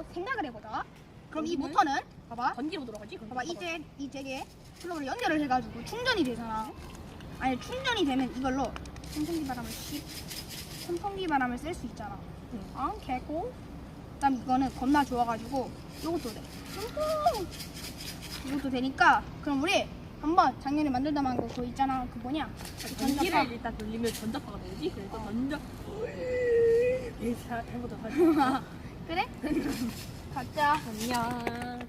라고 생각을 해보자. 그럼 이 모터는 봐봐. 전기로 돌아가지? 그럼 봐봐 이제 이 잭에 플러그를 연결을 해가지고 충전이 되잖아. 아니 충전이 되면 이걸로 선풍기 바람을 씩 선풍기 바람을 쓸수 있잖아. 응. 아 개고. 그다음 이거는 겁나 좋아가지고 이것도 돼. 우후. 이것도 되니까 그럼 우리 한번 작년에 만들다 만 거 그거 있잖아. 그 뭐냐? 전자파. 전기를 일단 돌리면 전자파가 나오지? 그래서 어. 전자 예, 잘 해보도록 하겠습니다 그래? 가자. 안녕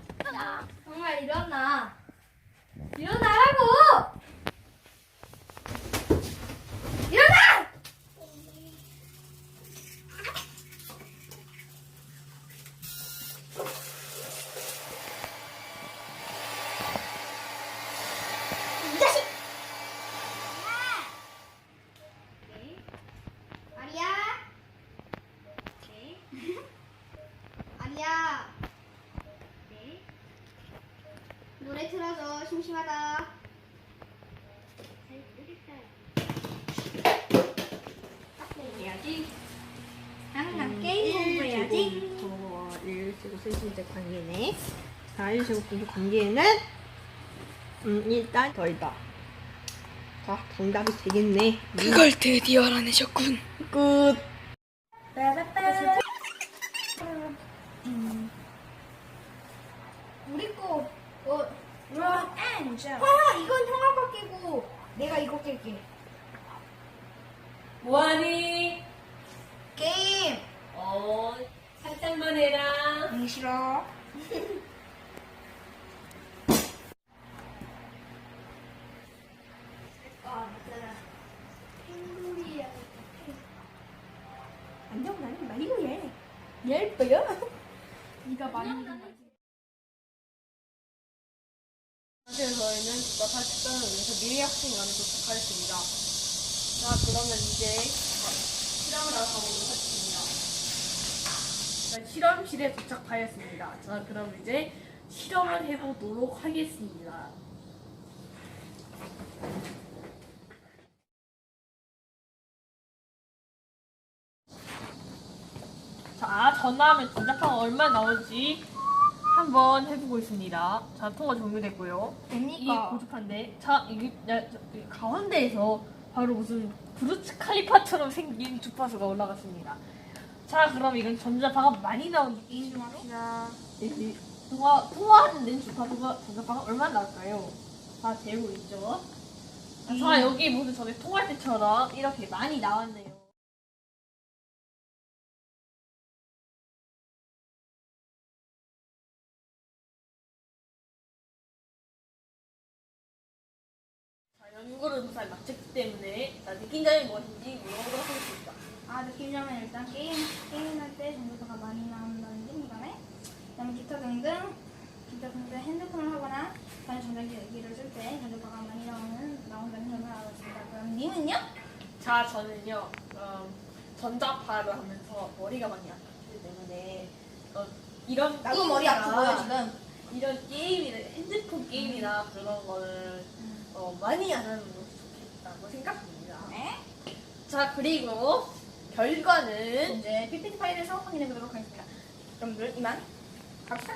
정말 일어나. 일어나라고! 일어나! 이 자식! 아리야! 네. 아리야! 네. 노래 틀어줘. 심심하다. 해야지. 항상 게임 공부해야지. 1제곱 센티미터 관계네. 자 1제곱 분수 관계는? 음 일단 덜다 자 정답이 되겠네. 그걸 드디어 알아내셨군. 끝 와, 앤, 와, 이건 형아 거 끼고 내가 이거 낄게. 뭐하니? 게임. 어 살짝만 해라. 응 싫어. 아 안녕 나는 마리오야 예뻐요? 네가 많이 사실 저희는 국가 80단을 위해서 미래 학생관에 도착하였습니다. 자, 그러면 이제 실험을 하러 가보도록 하겠습니다. 자, 실험실에 도착하였습니다. 자, 그럼 이제 실험을 해보도록 하겠습니다. 자, 전화하면 전자파가 얼마 나올지 한번 해보고 있습니다. 자, 통화 종료됐고요. 이게 됩니까? 고집한데, 자, 이게 야, 저, 이 가운데에서 바로 무슨 브루츠 칼리파처럼 생긴 주파수가 올라갔습니다. 자, 그럼 이건 전자파가 많이 나온 느낌입니다. 이 통화 통화하는 데 주파수가 전자파가 얼마나 나올까요? 다 재고 있죠. 자, 여기 모두 전에 통화할 때처럼 이렇게 많이 나왔네요. 연구를 무사히 마쳤기 때문에 자, 느낀 점이 무엇인지 물어보도록 하겠습니다. 아 느끼자면 일단 게임 게임할 때 전자파가 많이 나온다는 게 이거네. 그다음에 기타 등등 기타 등등 핸드폰을 하거나 다른 전자기기를 쓸때 전자파가 많이 나오는 나온다는 점을 알았습니다. 그럼 님은요? 자, 저는요, 음, 전자파를 하면서 머리가 많이 아팠기 때문에, 어, 이런. 나도 머리 게임이나 아프고요 지금 이런 게임이나, 핸드폰 게임이나 그런 거는, 어, 많이 안 하는 것이 좋겠다고 생각합니다. 네. 자, 그리고, 결과는, 이제 PPT 파일에서 확인해 보도록 하겠습니다. 여러분들 이만 갑시다.